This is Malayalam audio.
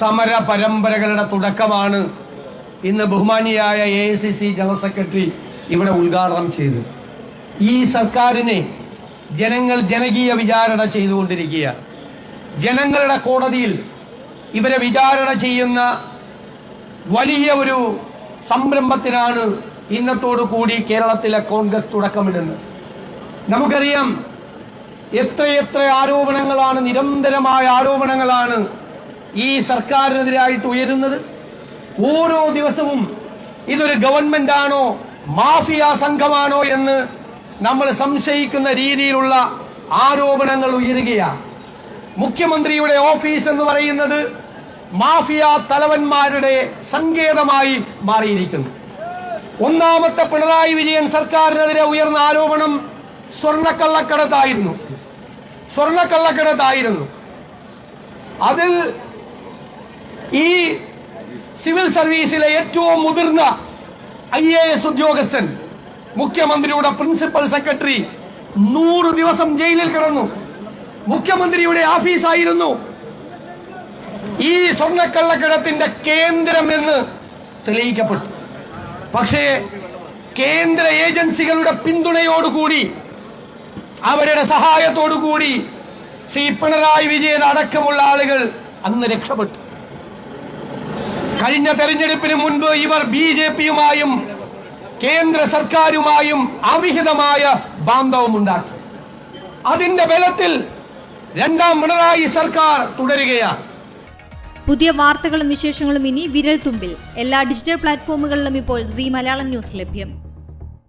സമര പരമ്പരകളുടെ തുടക്കമാണ് ഇന്ന് ബഹുമാനിയായ A C C general secretary ഇവിടെ ഉദ്ഘാടനം ചെയ്തു. ഈ സർക്കാരിനെ ജനങ്ങൾ ജനകീയ വിചാരണ ചെയ്തുകൊണ്ടിരിക്കുക ജനങ്ങളുടെ കോടതിയിൽ ഇവരെ വിചാരണ ചെയ്യുന്ന വലിയ ഒരു സംരംഭത്തിനാണ് ഇന്നത്തോടു കൂടി കേരളത്തിലെ കോൺഗ്രസ് തുടക്കമിടുന്നത്. നമുക്കറിയാം എത്രയെത്ര ആരോപണങ്ങളാണ് നിരന്തരമായ ആരോപണങ്ങളാണ് ഈ സർക്കാരിനെതിരായിട്ട് ഉയരുന്നത്? ഓരോ ദിവസവും ഇതൊരു ഗവൺമെന്റ് ആണോ മാഫിയ സംഘമാണോ എന്ന് നമ്മൾ സംശയിക്കുന്ന രീതിയിലുള്ള ആരോപണങ്ങൾ ഉയരുകയാണ്. മുഖ്യമന്ത്രിയുടെ ഓഫീസ് എന്ന് പറയുന്നത് മാഫിയ തലവന്മാരുടെ സങ്കേതമായി മാറിയിരിക്കുന്നു. ഒന്നാമത്തെ പിണറായി വിജയൻ സർക്കാരിനെതിരെ ഉയർന്ന ആരോപണം സ്വർണക്കള്ളക്കടത്തായിരുന്നു. സ്വർണക്കള്ളക്കടത്തായിരുന്നു. അതിൽ ഈ സിവിൽ സർവീസിലെ ഏറ്റവും മുതിർന്ന ഐ എ എസ് ഉദ്യോഗസ്ഥൻ മുഖ്യമന്ത്രിയുടെ പ്രിൻസിപ്പൽ സെക്രട്ടറി നൂറ് ദിവസം ജയിലിൽ കിടന്നു. മുഖ്യമന്ത്രിയുടെ ഓഫീസായിരുന്നു ഈ സ്വർണക്കള്ളക്കിടത്തിന്റെ കേന്ദ്രം എന്ന് തെളിയിക്കപ്പെട്ടു. പക്ഷേ കേന്ദ്ര ഏജൻസികളുടെ പിന്തുണയോടുകൂടി അവരുടെ സഹായത്തോടുകൂടി ശ്രീ പിണറായി വിജയൻ അടക്കമുള്ള ആളുകൾ അന്ന് രക്ഷപ്പെട്ടു. കഴിഞ്ഞ തെരഞ്ഞെടുപ്പിന് മുൻപ് ഇവർ ബി ജെ പിയുമായും കേന്ദ്ര സർക്കാരുമായും അവിഹിതമായ ബാന്ധവം ഉണ്ടാക്കി അതിന്റെ ബലത്തിൽ രണ്ടാം പിണറായി സർക്കാർ തുടരുകയാണ്. പുതിയ വാർത്തകളും വിശേഷങ്ങളും ഇനി വിരൽ തുമ്പിൽ എല്ലാ ഡിജിറ്റൽ പ്ലാറ്റ്ഫോമുകളിലും ഇപ്പോൾ സി മലയാളം ന്യൂസ് ലഭ്യം.